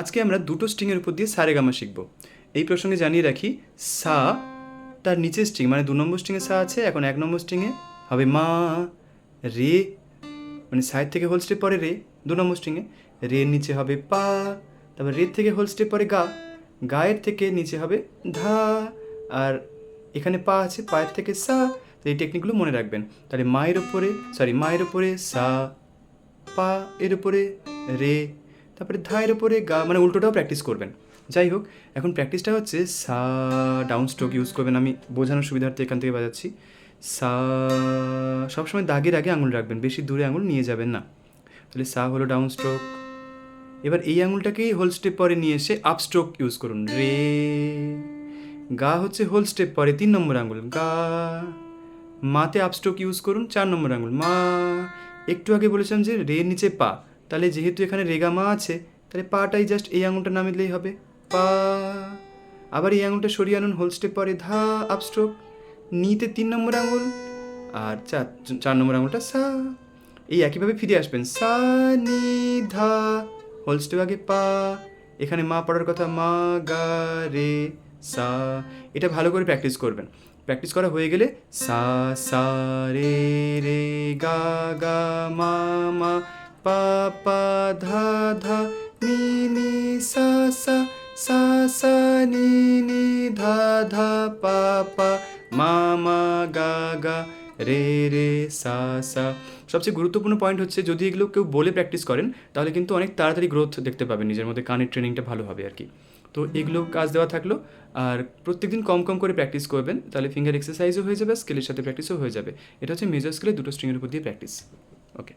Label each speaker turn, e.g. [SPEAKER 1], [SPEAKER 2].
[SPEAKER 1] আজকে আমরা দুটো স্ট্রিংয়ের উপর দিয়ে সারেগামা শিখব। এই প্রসঙ্গে জানিয়ে রাখি, সা তার নিচের স্ট্রিং মানে দু নম্বর স্ট্রিংয়ে সা আছে, এখন এক নম্বর স্ট্রিংয়ে হবে মা, রে মানে সাইড থেকে হোল স্টেপ পরে রে, দু নম্বর স্ট্রিংয়ে। রের নিচে হবে পা, তারপর রের থেকে হোল স্টেপ পরে গা, গায়ের থেকে নিচে হবে ধা, আর এখানে পা আছে, পায়ের থেকে সা, তো এই টেকনিকগুলো মনে রাখবেন। তাহলে মায়ের ওপরে সরি মায়ের ওপরে সা, পা এর উপরে রে তারপরে ধায়ের উপরে গা মানে উল্টোটাও প্র্যাকটিস করবেন। যাই হোক, এখন প্র্যাকটিসটা হচ্ছে সা ডাউন স্ট্রোক ইউজ করবেন। আমি বোঝানোর সুবিধার্থে এখান থেকে বাজাচ্ছি। সা, সবসময় দাগের আগে আঙুল রাখবেন, বেশি দূরে আঙুল নিয়ে যাবেন না। তাহলে সা হলো ডাউন স্ট্রোক এবার এই আঙুলটাকেই হোল স্টেপ পরে নিয়ে এসে আপ স্ট্রোক ইউজ করুন। রে, গা হচ্ছে হোল স্টেপ পরে, তিন নম্বর আঙুল। গা, মাতে আপ স্ট্রোক ইউজ করুন, চার নম্বর আঙুল। মা, একটু আগে বলেছিলাম যে রে নিচে পা। তাহলে যেহেতু এখানে রেগা মা আছে, তাহলে পাটাই জাস্ট এই আঙুলটা নামিয়ে দিলেই হবে। পা। আবার এই আঙুলটা সরিয়ে আনুন হোল স্টেপ পরে ধা আপস্ট্রোক নিতে তিন নম্বর আঙুল, আর চার চার নম্বর আঙুলটা সা। এই একইভাবে ফিরে আসবেন, সা, নি, ধা হোল স্টেপ আগে পা। এখানে মা পড়ার কথা, মা, গা, রে, সা, এটা ভালো করে প্র্যাকটিস করবেন। প্র্যাকটিস করা হয়ে গেলে সা সা, রে রে, গা গা, মা মা পা পা, ধা ধা, নি নি, সা সা সা সা, নি নি, ধা ধা, পা পা, মা মা, গা গা, রে রে, সা সা। সবচেয়ে গুরুত্বপূর্ণ পয়েন্ট হচ্ছে যদি এগুলো কেউ বলে প্র্যাকটিস করেন, তাহলে কিন্তু অনেক তাড়াতাড়ি গ্রোথ দেখতে পাবেন, নিজের মধ্যে কানের ট্রেনিংটা ভালো হবে আর কি। তো এগুলো কাজ দেওয়া থাকল, আর প্রত্যেকদিন কম কম করে প্র্যাকটিস করবেন, তাহলে ফিঙ্গার এক্সারসাইজও হয়ে যাবে স্কেলের সাথে প্র্যাকটিসও হয়ে যাবে। এটা হচ্ছে মেজর স্কেলে দুটো স্ট্রিংয়ের উপর দিয়ে প্র্যাকটিস ওকে